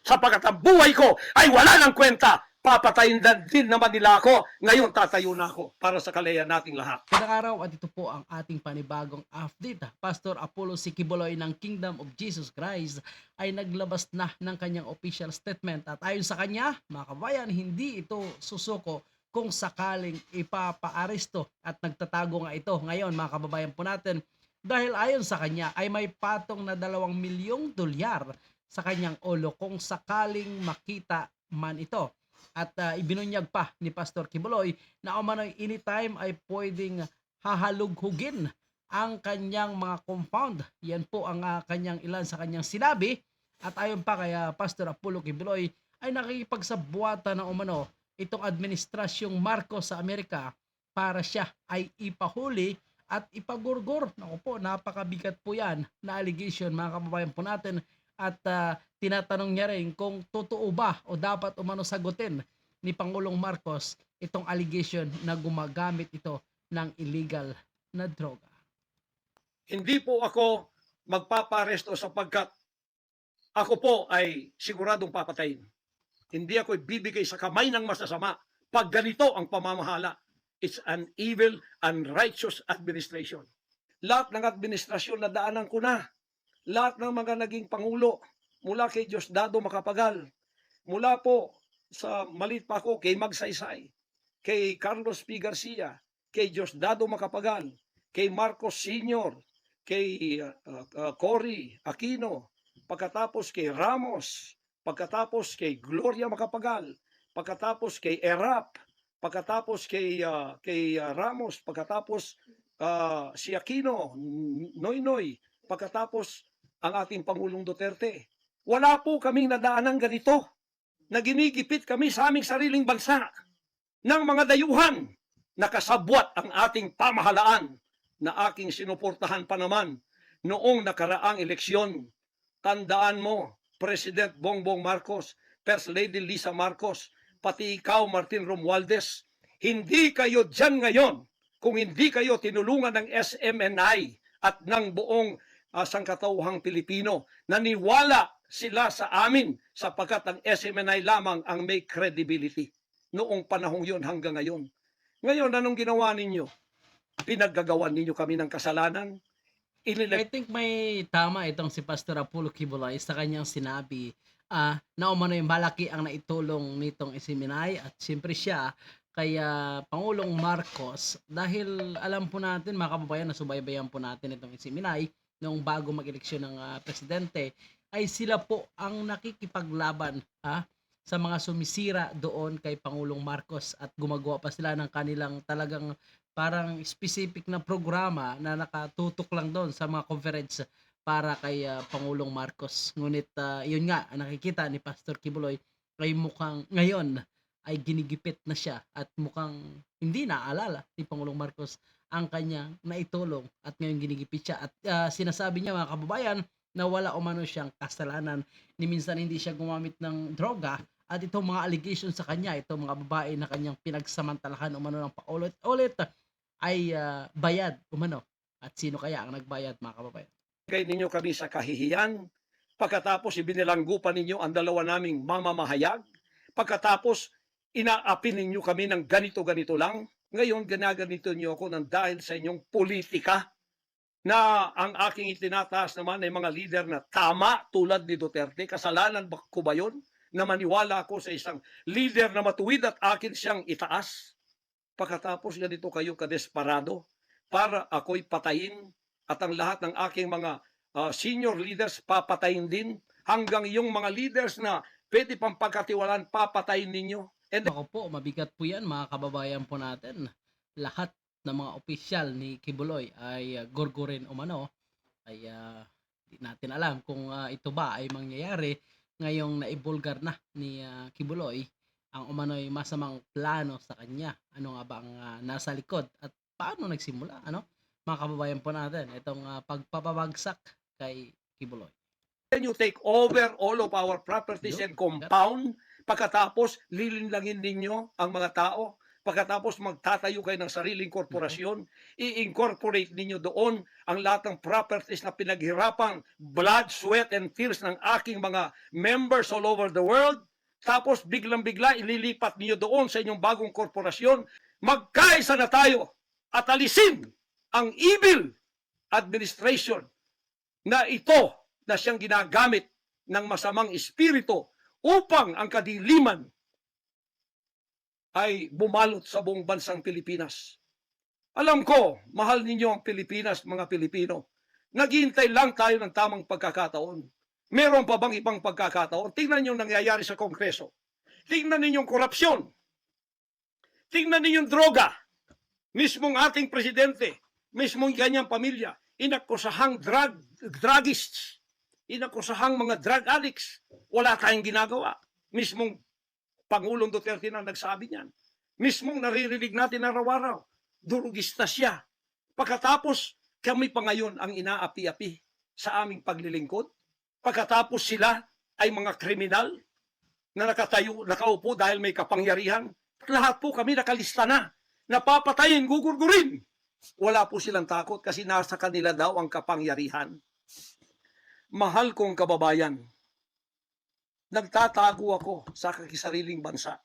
Sapagat ang buhay ko ay wala ng kwenta. Papatayin din naman nila ako. Ngayon tatayo na ako para sa kalayan nating lahat. Magandang araw at ito po ang ating panibagong update. Pastor Apollo Sikiboloy ng Kingdom of Jesus Christ ay naglabas na ng kanyang official statement at ayon sa kanya, mga kabayan, hindi ito susuko kung sakaling ipapaaresto at nagtatago nga ito ngayon mga kababayan po natin dahil ayon sa kanya ay may patong na dalawang milyong dolyar sa kanyang ulo kung sakaling makita man ito. At uh, ibinunyag pa ni Pastor Kibuloy na umano'y anytime ay pwedeng hahalughugin ang kanyang mga compound. Yan po ang uh, kanyang ilan sa kanyang sinabi. At ayon pa kay uh, Pastor Apollo Kibuloy ay nakikipagsabuatan na umano itong administrasyong Marcos sa Amerika para siya ay ipahuli at ipagurgur. Naku po, napakabigat po yan na allegation mga kababayan po natin at uh, tinatanong niya rin kung totoo ba o dapat umano sagutin ni Pangulong Marcos itong allegation na gumagamit ito ng illegal na droga. Hindi po ako magpaparesto sapagkat ako po ay siguradong papatayin. Hindi ako ibibigay sa kamay ng masasama pag ganito ang pamamahala. It's an evil, unrighteous administration. Lahat ng administrasyon na daanan ko na. Lahat ng mga naging pangulo mula kay Diosdado Makapagal, mula po sa malit pa ako kay Magsaysay, kay Carlos P. Garcia, kay Diosdado Makapagal, kay Marcos Sr., kay uh, uh, Cory Aquino, pagkatapos kay Ramos, pagkatapos kay Gloria Macapagal, pagkatapos kay Erap, pagkatapos kay uh, kay uh, Ramos, pagkatapos uh, si Aquino, Noynoy, pagkatapos ang ating Pangulong Duterte. Wala po kaming nadaanan ganito na ginigipit kami sa aming sariling bansa ng mga dayuhan nakasabwat ang ating pamahalaan na aking sinuportahan pa naman noong nakaraang eleksyon. Tandaan mo, President Bongbong Marcos, First Lady Lisa Marcos, pati ikaw, Martin Romualdez, hindi kayo dyan ngayon kung hindi kayo tinulungan ng SMNI at ng buong uh, sangkatauhang Pilipino. Naniwala sila sa amin sapagkat ang SMNI lamang ang may credibility noong panahong yun hanggang ngayon. Ngayon, anong ginawa ninyo? Pinaggagawan ninyo kami ng kasalanan? I Inilag- think may tama itong si Pastor Apollo Kibuloy sa kanyang sinabi ah na umano yung malaki ang naitulong nitong isiminay at siyempre siya kaya Pangulong Marcos dahil alam po natin mga kababayan na subaybayan po natin itong isiminay noong bago mag-eleksyon ng ah, presidente ay sila po ang nakikipaglaban ha, sa mga sumisira doon kay Pangulong Marcos at gumagawa pa sila ng kanilang talagang parang specific na programa na nakatutok lang doon sa mga conference para kay ah, Pangulong Marcos. Ngunit ah, yun nga, nakikita ni Pastor Kibuloy ay mukhang ngayon ay ginigipit na siya at mukhang hindi naaalala ni Pangulong Marcos ang kanyang naitulong at ngayon ginigipit siya. At ah, sinasabi niya mga kababayan na wala umano siyang kasalanan ni minsan hindi siya gumamit ng droga at itong mga allegations sa kanya, itong mga babae na kanyang pinagsamantalahan umano ng paulit-ulit ay ah, bayad umano. At sino kaya ang nagbayad mga kababayan? Kay ninyo kami sa kahihiyan. Pagkatapos ibinilanggo pa ninyo ang dalawa naming mamamahayag. Pagkatapos inaapi ninyo kami ng ganito-ganito lang. Ngayon ginaganito niyo ako ng dahil sa inyong politika na ang aking itinataas naman ay mga lider na tama tulad ni Duterte. Kasalanan ba ko ba yun? Na maniwala ako sa isang leader na matuwid at akin siyang itaas. Pagkatapos ganito kayo kadesparado para ako'y patayin at ang lahat ng aking mga uh, senior leaders papatayin din hanggang yung mga leaders na pwede pang pagkatiwalaan papatayin ninyo. And Ako po, mabigat po yan mga kababayan po natin. Lahat ng mga opisyal ni Kibuloy ay uh, gorgorin umano. Ay ah, di natin alam kung ah, ito ba ay mangyayari ngayong naibulgar na ni ah, Kibuloy ang umano'y masamang plano sa kanya. Ano nga ba ang ah, nasa likod at paano nagsimula? Ano? Mga kababayan po natin, itong ah, pagpapabagsak kay Kibuloy. then you take over all of our properties and compound. Pagkatapos, lilinlangin ninyo ang mga tao. Pagkatapos magtatayo kayo ng sariling korporasyon, i-incorporate ninyo doon ang lahat ng properties na pinaghirapang blood, sweat, and tears ng aking mga members all over the world, tapos biglang-bigla ililipat ninyo doon sa inyong bagong korporasyon, magkaisa na tayo at alisin ang evil administration na ito na siyang ginagamit ng masamang espiritu upang ang kadiliman ay bumalot sa buong bansang Pilipinas. Alam ko, mahal ninyo ang Pilipinas, mga Pilipino. Naghihintay lang tayo ng tamang pagkakataon. Meron pa bang ibang pagkakataon? Tingnan niyo ang nangyayari sa Kongreso. Tingnan ninyo yung korupsyon. Tingnan ninyo yung droga. Mismong ating presidente, mismong kanyang pamilya, inakusahang drug, druggists, inakusahang mga drug addicts. Wala tayong ginagawa. Mismong Pangulong Duterte na nagsabi niyan. Mismong naririnig natin araw-araw, durugista siya. Pagkatapos, kami pa ngayon ang inaapi-api sa aming paglilingkod. Pagkatapos sila ay mga kriminal na nakatayo, nakaupo dahil may kapangyarihan. Lahat po kami nakalista na. Napapatayin, gugurgurin. Wala po silang takot kasi nasa kanila daw ang kapangyarihan. Mahal kong kababayan, nagtatago ako sa kakisariling bansa.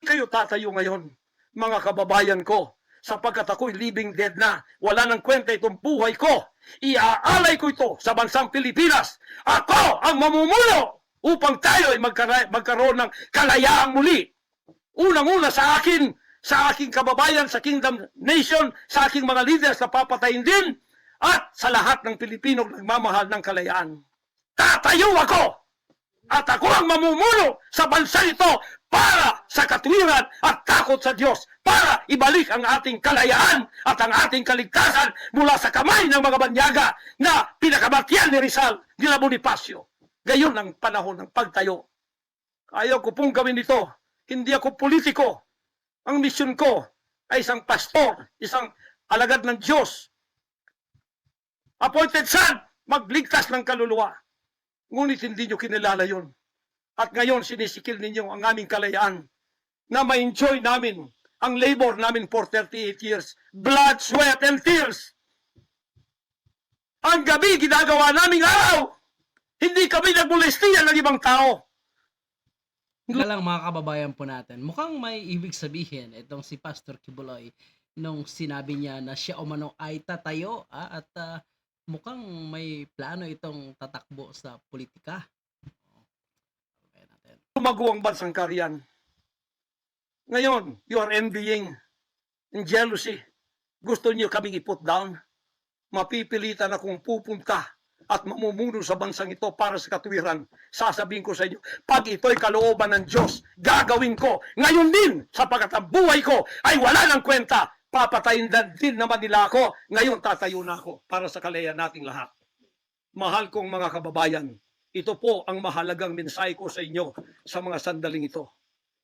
Kayo tatayo ngayon, mga kababayan ko, sapagkat ako'y living dead na, wala nang kwenta itong buhay ko. Iaalay ko ito sa bansang Pilipinas. Ako ang mamumuno upang tayo ay magkara- magkaroon ng kalayaang muli. Unang-una sa akin, sa aking kababayan, sa Kingdom Nation, sa aking mga leaders na papatayin din, at sa lahat ng Pilipino nagmamahal ng kalayaan. Tatayo ako! At ako ang mamumuno sa bansa ito para sa katwiran at takot sa Diyos, para ibalik ang ating kalayaan at ang ating kaligtasan mula sa kamay ng mga banyaga na pinakabatyan ni Rizal, ni Bonifacio. Gayon ang panahon ng pagtayo. Ayaw ko pong gawin ito. Hindi ako politiko. Ang misyon ko ay isang pastor, isang alagad ng Diyos. Appointed son, magligtas ng kaluluwa. Ngunit hindi nyo kinilala yon. At ngayon sinisikil ninyo ang aming kalayaan na ma-enjoy namin ang labor namin for 38 years. Blood, sweat, and tears. Ang gabi ginagawa naming araw. Hindi kami nagmolestiya ng ibang tao. Nga lang mga kababayan po natin, mukhang may ibig sabihin itong si Pastor Kibuloy nung sinabi niya na siya umano ay tatayo ah, at ah, mukhang may plano itong tatakbo sa politika. Kababayan natin. Tumago ang bansang karyan. Ngayon, you are envying and jealousy. Gusto niyo kaming i-put down. Mapipilitan akong pupunta at mamumuno sa bansang ito para sa katwiran. Sasabihin ko sa inyo, pag ito'y kalooban ng Diyos, gagawin ko. Ngayon din, sapagkat ang buhay ko ay wala ng kwenta. Papatayin na din naman nila ako. Ngayon tatayo na ako para sa kalayan nating lahat. Mahal kong mga kababayan, ito po ang mahalagang mensahe ko sa inyo sa mga sandaling ito.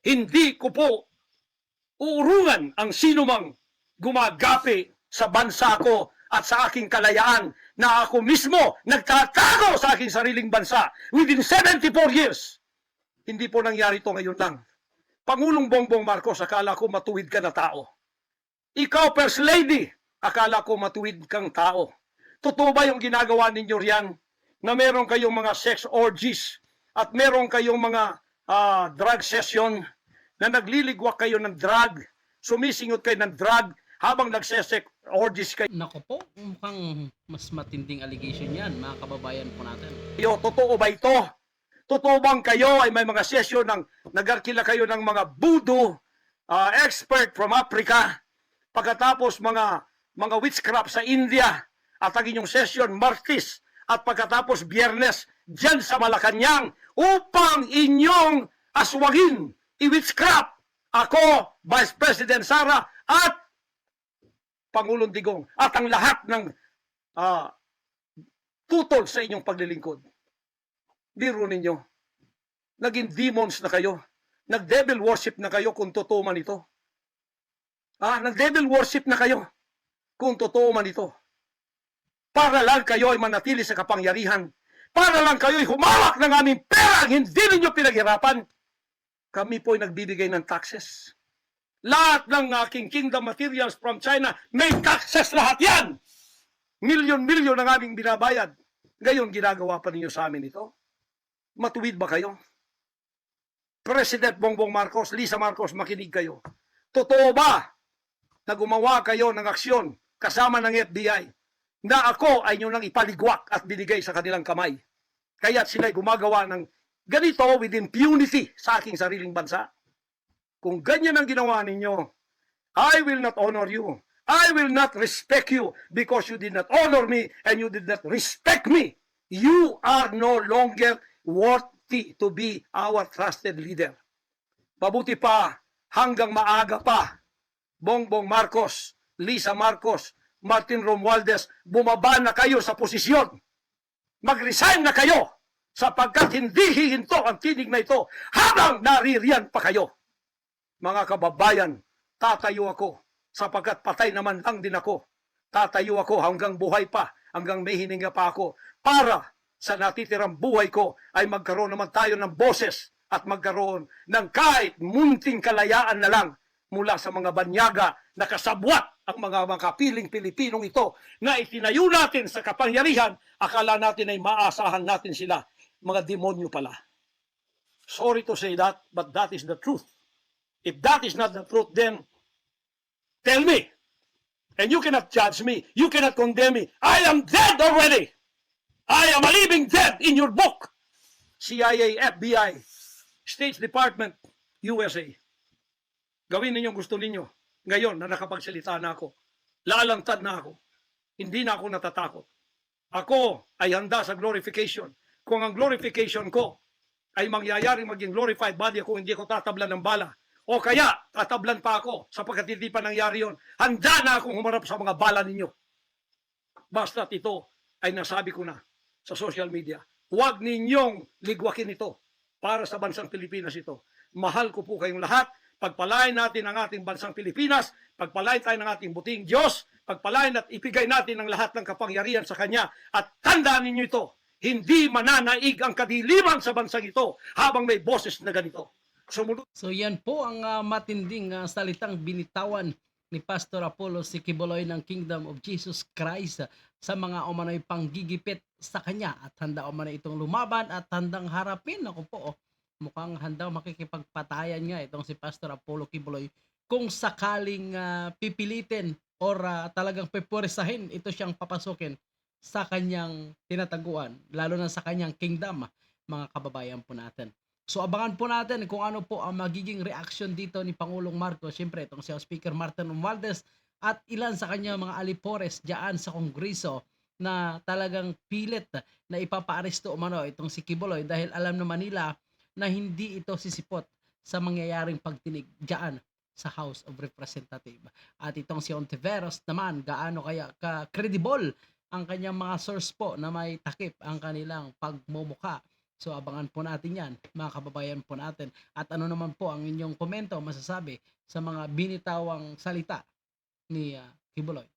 Hindi ko po uurungan ang sinumang gumagapi sa bansa ko at sa aking kalayaan na ako mismo nagtatago sa aking sariling bansa within 74 years. Hindi po nangyari ito ngayon lang. Pangulong Bongbong Marcos, akala ko matuwid ka na tao. Ikaw, First Lady, akala ko matuwid kang tao. Totoo ba yung ginagawa ninyo riyan na meron kayong mga sex orgies at meron kayong mga ah, drug session na nagliligwak kayo ng drug, sumisingot kayo ng drug habang nagsesek orgies kayo. Nako po, mukhang mas matinding allegation yan mga kababayan po natin. Totoo ba ito? Totoo bang kayo ay may mga session ng nagarkila kayo ng mga voodoo ah, expert from Africa pagkatapos mga mga witchcraft sa India at ang inyong session Martis at pagkatapos Biyernes dyan sa Malacanang upang inyong aswagin i-witchcraft ako, Vice President Sara at Pangulong Digong at ang lahat ng ah, tutol sa inyong paglilingkod. Biro ninyo, naging demons na kayo. Nag-devil worship na kayo kung totoo man ito. Ah, nag-devil worship na kayo kung totoo man ito. Para lang kayo ay manatili sa kapangyarihan. Para lang kayo ay humawak ng aming pera ang hindi ninyo pinaghirapan. Kami po ay nagbibigay ng taxes. Lahat ng aking kingdom materials from China, may taxes lahat yan! Milyon-milyon ang aming binabayad. Ngayon, ginagawa pa ninyo sa amin ito? Matuwid ba kayo? President Bongbong Marcos, Lisa Marcos, makinig kayo. Totoo ba na gumawa kayo ng aksyon kasama ng FBI na ako ay nyo nang ipaligwak at binigay sa kanilang kamay? Kaya sila'y gumagawa ng ganito with impunity sa aking sariling bansa. Kung ganyan ang ginawa ninyo, I will not honor you. I will not respect you because you did not honor me and you did not respect me. You are no longer worthy to be our trusted leader. Mabuti pa, hanggang maaga pa, Bongbong Marcos, Lisa Marcos, Martin Romualdez, bumaba na kayo sa posisyon. Mag-resign na kayo sapagkat hindi hihinto ang tinig na ito habang naririyan pa kayo. Mga kababayan, tatayo ako sapagkat patay naman lang din ako. Tatayo ako hanggang buhay pa, hanggang may hininga pa ako para sa natitirang buhay ko ay magkaroon naman tayo ng boses at magkaroon ng kahit munting kalayaan na lang mula sa mga banyaga na kasabwat ang mga makapiling Pilipinong ito na itinayo natin sa kapangyarihan, akala natin ay maasahan natin sila. Mga demonyo pala. Sorry to say that, but that is the truth. If that is not the truth, then tell me. And you cannot judge me. You cannot condemn me. I am dead already. I am a living dead in your book. CIA, FBI, State Department, USA. Gawin ninyong gusto ninyo. Ngayon na nakapagsalita na ako, lalangtad na ako. Hindi na ako natatakot. Ako ay handa sa glorification. Kung ang glorification ko ay mangyayaring maging glorified body ako, hindi ko tatablan ng bala. O kaya, tatablan pa ako sapagkat hindi pa nangyari yon. Handa na akong humarap sa mga bala ninyo. Basta ito ay nasabi ko na sa social media. Huwag ninyong ligwakin ito para sa bansang Pilipinas ito. Mahal ko po kayong lahat. Pagpalain natin ang ating bansang Pilipinas, pagpalain tayo ng ating buting Diyos, pagpalain at ipigay natin ang lahat ng kapangyarihan sa Kanya. At tandaan ninyo ito, hindi mananaig ang kadiliman sa bansang ito habang may boses na ganito. Sumunod So yan po ang ah, matinding ah, salitang binitawan ni Pastor Apollo si Kiboloy ng Kingdom of Jesus Christ sa mga umano'y panggigipit sa kanya at handa umano'y itong lumaban at handang harapin. Ako po, oh, mukhang handang makikipagpatayan nga itong si Pastor Apollo Kiboloy kung sakaling ah, pipilitin or ah, talagang pepurisahin ito siyang papasukin sa kanyang tinataguan, lalo na sa kanyang kingdom, mga kababayan po natin. So abangan po natin kung ano po ang magiging reaction dito ni Pangulong Marcos. Siyempre, itong si Speaker Martin Romualdez at ilan sa kanya mga alipores diyan sa Kongreso na talagang pilit na ipapaaresto umano itong si Kiboloy dahil alam naman nila na hindi ito sisipot sa mangyayaring pagtinig diyan sa House of Representatives. At itong si Ontiveros naman, gaano kaya ka-credible ang kanyang mga source po na may takip ang kanilang pagmumuka So abangan po natin yan, mga kababayan po natin. At ano naman po ang inyong komento, masasabi sa mga binitawang salita ni uh, Kibuloy.